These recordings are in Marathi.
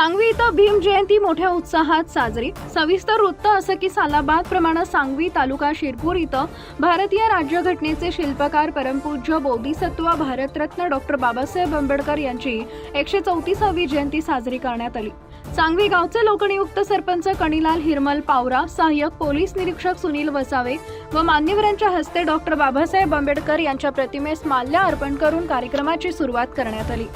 सांगवी इथं भीम जयंती मोठ्या उत्साहात साजरी. सविस्तर वृत्त असं की सालाबाद प्रमाणे सांगवी तालुका शिरपूर इथं भारतीय राज्यघटनेचे शिल्पकार परमपूज्य बोधिसत्व भारतरत्न डॉक्टर बाबासाहेब आंबेडकर यांची एकशे चौतीसावी जयंती साजरी करण्यात आली. सांगवी गावचे लोकनियुक्त सरपंच कणीलाल हिरमल पावरा सहाय्यक पोलीस निरीक्षक सुनील वसावे व मान्यवरांच्या हस्ते डॉक्टर बाबासाहेब आंबेडकर यांच्या प्रतिमेस माल्या अर्पण करून कार्यक्रमाची सुरुवात करण्यात आली.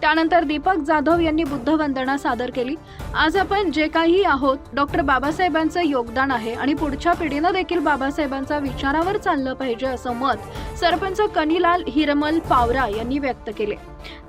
त्यानंतर दीपक जाधव यांनी बुद्धवंदना सादर केली. आज आपण जे काही आहोत डॉक्टर बाबासाहेबांचं योगदान आहे आणि पुढच्या पिढीनं देखील बाबासाहेबांचा विचारावर चाललं पाहिजे असं मत सरपंच कनिलाल हिरमल पावरा यांनी व्यक्त केले.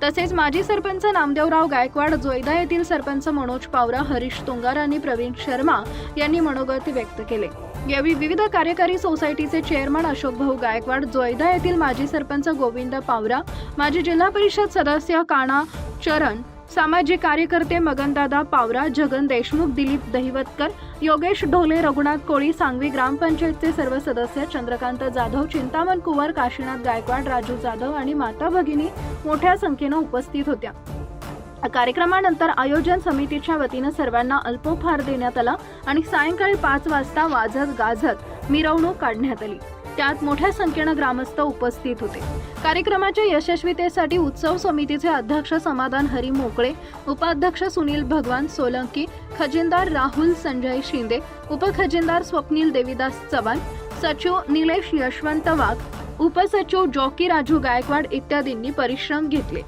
तसेच माजी सरपंच नामदेवराव गायकवाड जोयदा येथील सरपंच मनोज पावरा हरीश तुंगार आणि प्रवीण शर्मा यांनी मनोगत व्यक्त केले. यावेळी विविध कार्यकारी सोसायटीचे चेअरमन अशोक भाऊ गायकवाड जोयदा येथील माजी सरपंच गोविंद पावरा माजी जिल्हा परिषद सदस्य काणा चरण सामाजिक कार्यकर्ते मगनदादा पावरा जगन देशमुख दिलीप दहिवतकर योगेश ढोले रघुनाथ कोळी सांगवी ग्रामपंचायतचे सर्व सदस्य चंद्रकांत जाधव चिंतामण कुवर काशीनाथ गायकवाड राजू जाधव आणि माता भगिनी मोठ्या संख्येनं उपस्थित होत्या. कार्यक्रमानंतर आयोजन समितीच्या वतीनं सर्वांना अल्पोपहार देण्यात आला आणि सायंकाळी पाच वाजता वाजत गाजत मिरवणूक काढण्यात आली. त्यात मोठ्या संख्येनं ग्रामस्थ उपस्थित होते. कार्यक्रमाच्या यशस्वीतेसाठी उत्सव समितीचे अध्यक्ष समाधान हरी मोकळे उपाध्यक्ष सुनील भगवान सोलंकी खजिनदार राहुल संजय शिंदे उपखजिनदार स्वप्नील देवीदास चव्हाण सचिव निलेश यशवंत वाघ उपसचिव जॉकी राजू गायकवाड इत्यादींनी परिश्रम घेतले.